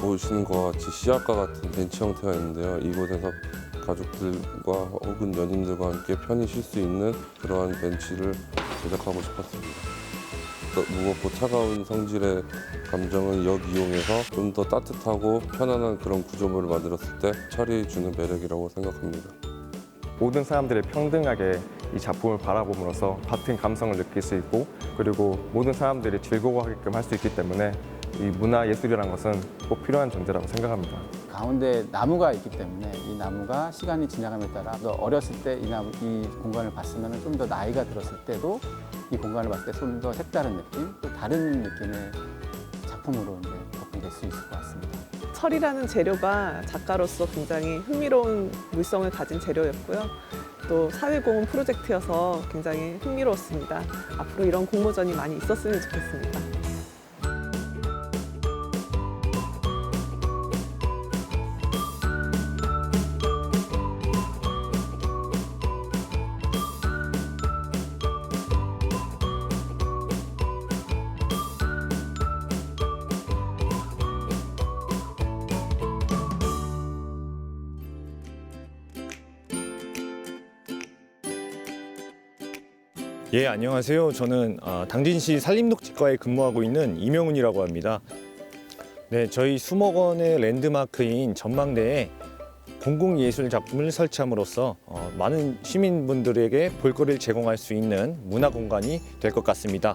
보시는 것과 같이 씨앗과 같은 벤치 형태가 있는데요. 이곳에서 가족들과 혹은 연인들과 함께 편히 쉴 수 있는 그러한 벤치를 제작하고 싶었습니다. 또 무겁고 차가운 성질의 감정을 역이용해서 좀 더 따뜻하고 편안한 그런 구조물을 만들었을 때 철이 주는 매력이라고 생각합니다. 모든 사람들이 평등하게 이 작품을 바라봄으로써 같은 감성을 느낄 수 있고 그리고 모든 사람들이 즐거워하게끔 할 수 있기 때문에 이 문화 예술이라는 것은 꼭 필요한 존재라고 생각합니다. 가운데 나무가 있기 때문에 이 나무가 시간이 지나감에 따라 또 어렸을 때 이 나무 이 공간을 봤으면 좀 더 나이가 들었을 때도 이 공간을 봤을 때 좀 더 색다른 느낌, 또 다른 느낌의 작품으로 이제 접근될 수 있을 것 같습니다. 철이라는 재료가 작가로서 굉장히 흥미로운 물성을 가진 재료였고요. 또 사회공헌 프로젝트여서 굉장히 흥미로웠습니다. 앞으로 이런 공모전이 많이 있었으면 좋겠습니다. 예, 안녕하세요. 저는 어, 당진시 산림녹지과에 근무하고 있는 이명훈이라고 합니다. 네, 저희 수목원의 랜드마크인 전망대에 공공예술 작품을 설치함으로써 어, 많은 시민분들에게 볼거리를 제공할 수 있는 문화 공간이 될 것 같습니다.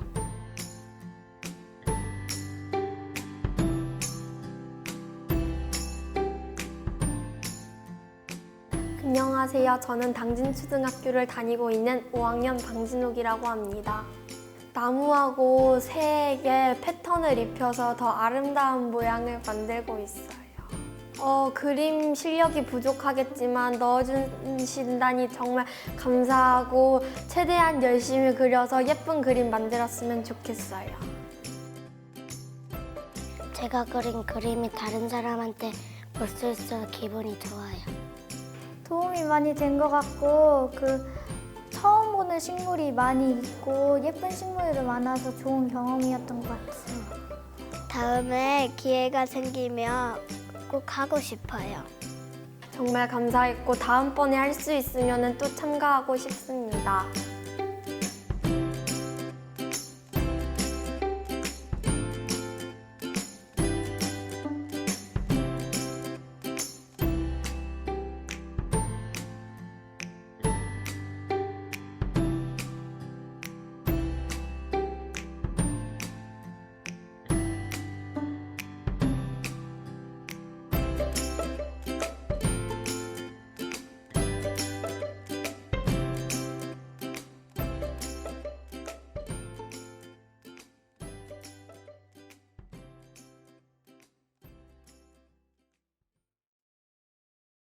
안녕하세요. 저는 당진초등학교를 다니고 있는 5학년 방진욱이라고 합니다. 나무하고 새에게 패턴을 입혀서 더 아름다운 모양을 만들고 있어요. 어, 그림 실력이 부족하겠지만 넣어주신다니 정말 감사하고 최대한 열심히 그려서 예쁜 그림 만들었으면 좋겠어요. 제가 그린 그림이 다른 사람한테 볼 수 있어 기분이 좋아요. 도움이 많이 된 것 같고 그 처음 보는 식물이 많이 있고 예쁜 식물이 많아서 좋은 경험이었던 것 같습니다. 다음에 기회가 생기면 꼭 하고 싶어요. 정말 감사했고 다음번에 할 수 있으면 또 참가하고 싶습니다.